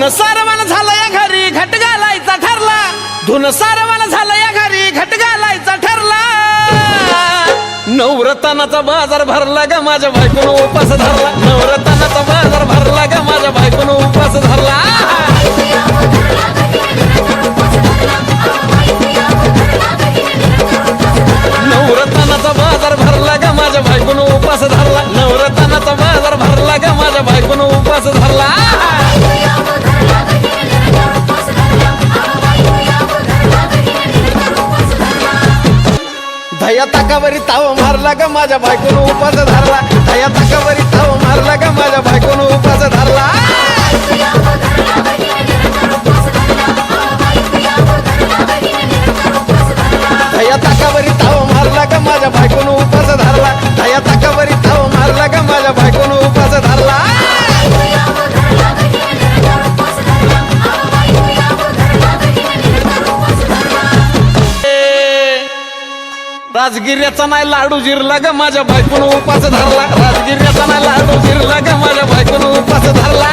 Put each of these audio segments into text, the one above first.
धुन सारवान झालं या घरी घट घालायचा ठरला. धुन सारवान झालं या घरी घट घालायचा ठरला. नवरतानाचा बाजार भरला ग माझ्या बायकोनं उपास धरला. नवरतानाचा बाजार भरला ग माझ्या ताकावरी ताव मारला ग माझ्या बायकोनं उपास धरला. दया ताकावरी ताव मारला ग माझ्या बायकोनं उपास धरला. राजगिर्याचा नाही लाडू जिरला ग माझ्या बायकोन उपास धरला. राजगिर्याचा नाही लाडू जिरला ग माझ्या बायकोन उपास धरला.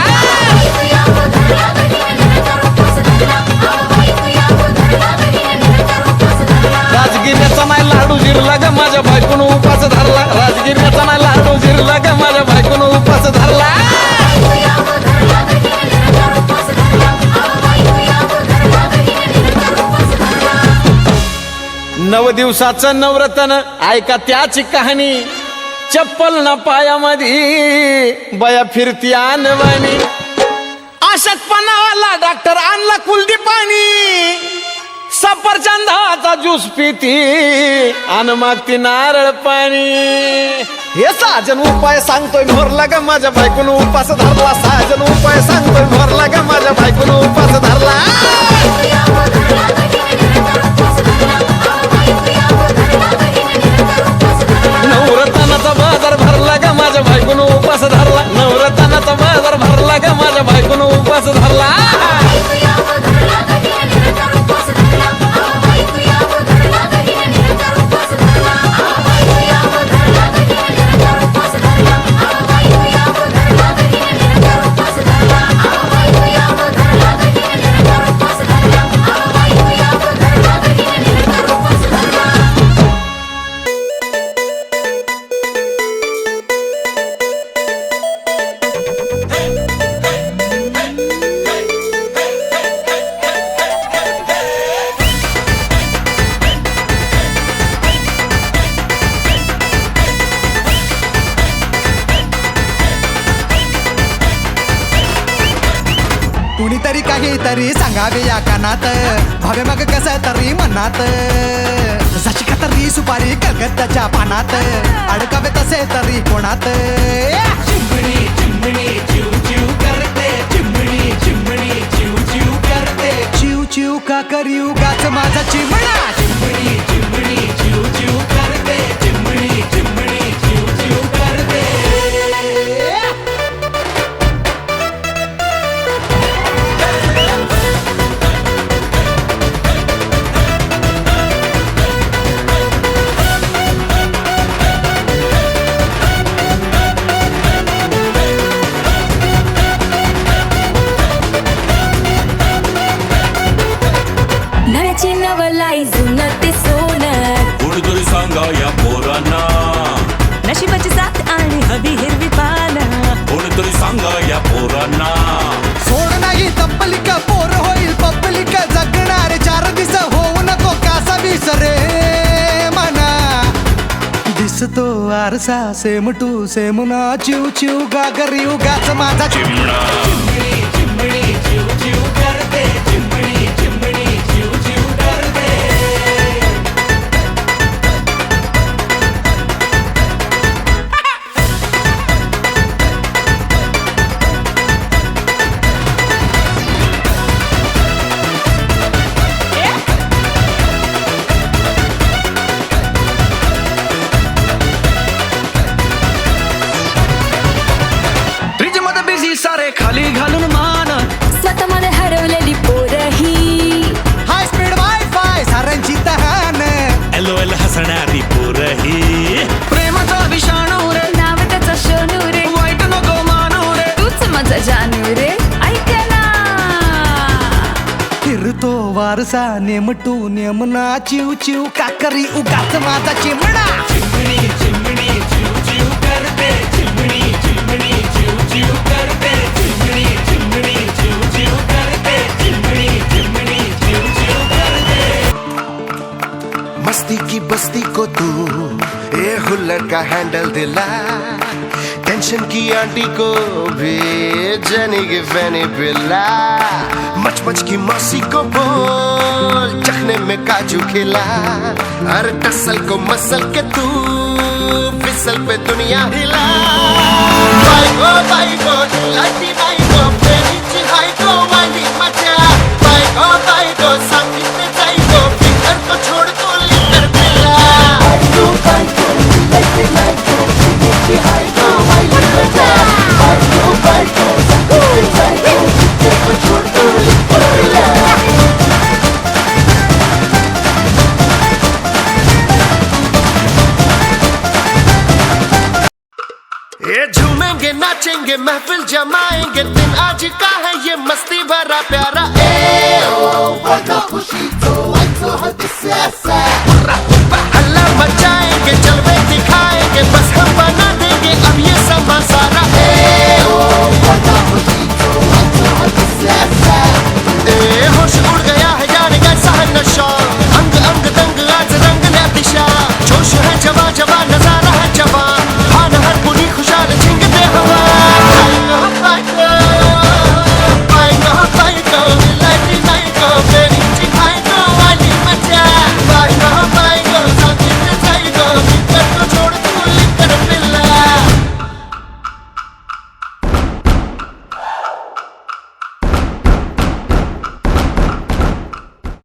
राजगिर्याचा नाही लाडू जिरला ग माझ्या बायकोन उपास धरला. राजगिर्याचा नाही लाडू जिरला ग माझ्या नव दिवसाचं नवरत्न ऐका त्याची कहाणी. चप्पल न पायामध्ये बया फिरती आणवानी अशक्तपणावाला डॉक्टर आणला कुलदी पाणी सफरचंदाचा ज्यूस पिती आणि मागती नारळ पाणी. हे साजन उपाय सांगतोय भरला ग माझ्या बायकून उपास धरला. साजन उपाय सांगतोय भरला ग माझ्या बायकून उपास धरला. नवरत्नाचा बाजार सांगावे या कानात. भावे मग कस तरी मनात. जशी का तरी सुपारी कलकत्त्याच्या पानात. अडकावे तसे तरी कोणात. चिमणी चिमणी चिव चिव करते. चिमणी चिमणी चिव चिव करते. चिव चिव का करीव गाच माझा चिमणा चिमणी चिमणी चिव चिव साथ आणि हवी हिरवी पानं कोणीतरी सांगा या पोरांना. सोड नाही तब्बलिक पोर होईल पब्लिक जगणारे. चार दिस होऊ नको कासा विसरे मना. दिसतो आरसा सेम टू सेम ना चिव चिव गा गरी उगाच माझा चिमणी. खाली घालून मान. स्वतःमध्ये हरवलेली पोरही. हाय स्पीड वायफाय सारांची तहान. एल एल हसणारी पोरही. प्रेमाचा विषाणू रे. नाव त्याचा शोनू रे. वाईट नको मानू रे. तूच माझा जानू रे. ऐक ना. वारसा नेमटू नेमना चिव चिव काकरी उगाच माझा चिमणा. मस्ती की बस्ती को तू, ए हुल्लड़ का हैंडल दिला। टेंशन की आंटी को भी की फैनी पिला। मच मच की मौसी को बोल, चखने में काजू खिला। हर टसल को मसल के तू, फिसल पे दुनिया हिला। बाई गो बाई गो लाटी बाई गो महफिल जमाएंगे दिन। आज का है ये मस्ती भरा प्यारा।